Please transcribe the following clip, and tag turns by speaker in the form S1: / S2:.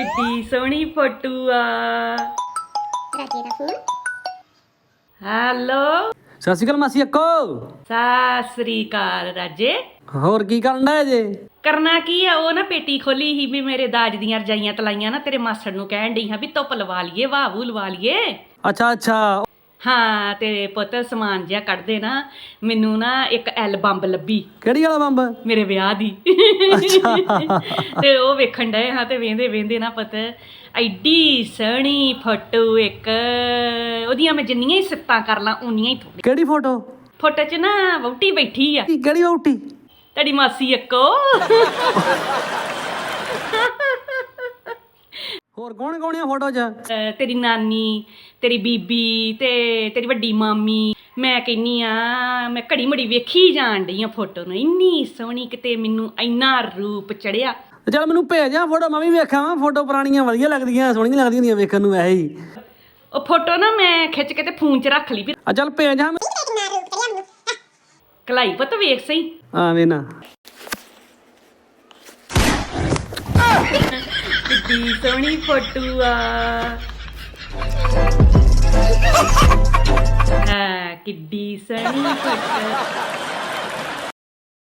S1: ਕਿੱਡੀ ਸੋਹਣੀ ਫੋਟੋ ਆ
S2: ਰਾਜੇ ਦਾ ਫੋਨ।
S1: ਹੈਲੋ।
S3: ਸਤਿ ਸ਼੍ਰੀ ਅਕਾਲ ਮਾਸੀ ਅੱਕੋ।
S1: ਸਤਿ ਸ੍ਰੀ ਅਕਾਲ ਰਾਜੇ।
S3: ਹੋਰ ਕੀ ਕਰਨ ਦਾ ਜੇ?
S1: ਕਰਨਾ ਕੀ ਆ ਉਹ ਨਾ ਪੇਟੀ ਖੋਲੀ ਸੀ ਵੀ ਮੇਰੇ ਦਾਜ ਦੀਆਂ ਰਜਾਈਆਂ ਤਲਾਈਆਂ ਨਾ ਤੇਰੇ ਮਾਸੜ ਨੂੰ ਕਹਿਣ ਡਈ ਹਾਂ ਵੀ ਧੁੱਪ ਲਵਾ ਲਈਏ ਵਾਹਵੂ ਲਵਾ ਲਈਏ।
S3: ਅੱਛਾ ਅੱਛਾ।
S1: ਹਾਂ ਤੇ ਪੁੱਤ ਸਮਾਨ ਜਿਆ ਕੱਢਦੇ ਨਾ ਮੈਨੂੰ ਨਾ ਇੱਕ ਐਲ ਬੰਬ ਲੱਭੀ।
S3: ਕਿਹੜੀ ਵਾਲਾ ਬੰਬ?
S1: ਮੇਰੇ ਵਿਆਹ ਦੀ। ਤੇ ਉਹ ਵੇਖਣ ਡਏ ਹਾਂ ਤੇ ਵੇਂਦੇ ਵੇਂਦੇ ਨਾ ਪੁੱਤ ਐਡੀ ਸੋਹਣੀ ਫੋਟੋ ਇੱਕ ਉਹਦੀਆਂ ਮੈਂ ਜਿੰਨੀਆਂ ਹੀ ਸਿਫਤਾਂ ਕਰ ਲਾਂ ਉਨੀਆਂ ਹੀ ਥੋੜੀ
S3: ਕਿਹੜੀ ਫੋਟੋ
S1: ਫੋਟੋ 'ਚ ਨਾ ਵਹੁਟੀ ਬੈਠੀ ਆ।
S3: ਕਿਹੜੀ ਵਹੁਟੀ?
S1: ਤੁਹਾਡੀ ਮਾਸੀ ਇੱਕੋ
S3: ਹੋਰ ਕੌਣ ਕੌਣ ਆ ਫੋਟੋ 'ਚ?
S1: ਅਹ ਤੇਰੀ ਨਾਨੀ ਤੇਰੀ ਬੀਬੀ ਤੇ ਤੇਰੀ ਵੱਡੀ ਮਾਮੀ। ਮੈਂ ਕਹਿੰਨੀ ਆ ਮੈਂ ਘੜੀ ਮੜੀ ਵੇਖੀ ਜਾਣ ਡਈ ਆ ਫੋਟੋ ਨੂੰ। ਇੰਨੀ ਸੋਹਣੀ ਕਿਤੇ ਮੈਨੂੰ ਇੰਨਾ ਰੂਪ ਚੜਿਆ।
S3: ਚੱਲ ਮੈਨੂੰ ਭੇਜ ਜਾ ਫੋਟੋ ਮੈਂ ਵੀ ਵੇਖਾਂ ਫੋਟੋ ਪੁਰਾਣੀਆਂ ਵਧੀਆ ਲੱਗਦੀਆਂ ਸੋਹਣੀਆਂ ਲੱਗਦੀਆਂ ਹੁੰਦੀਆਂ ਵੇਖਣ ਨੂੰ ਵੈਸੇ ਹੀ।
S1: ਉਹ ਫੋਟੋ ਨਾ ਮੈਂ ਖਿੱਚ ਕੇ ਤੇ ਫੋਨ 'ਚ ਰੱਖ ਲਈ ਵੀ।
S3: ਆ ਚੱਲ ਭੇਜ ਜਾ
S2: ਕਿੰਨਾ ਰੂਪ ਕਰਿਆ ਮੈਨੂੰ?
S1: ਕਲਾਈ ਪੁੱਤ ਵੇਖ ਸਹੀ।
S3: ਆਵੇਂ ਨਾ।
S1: ਕਿੱਡੀ ਸੋਹਣੀ ਫੋਟੋ ਆ। ਹਾਂ ਕਿੱਡੀ ਸੋਹਣੀ ਫੋਟੋ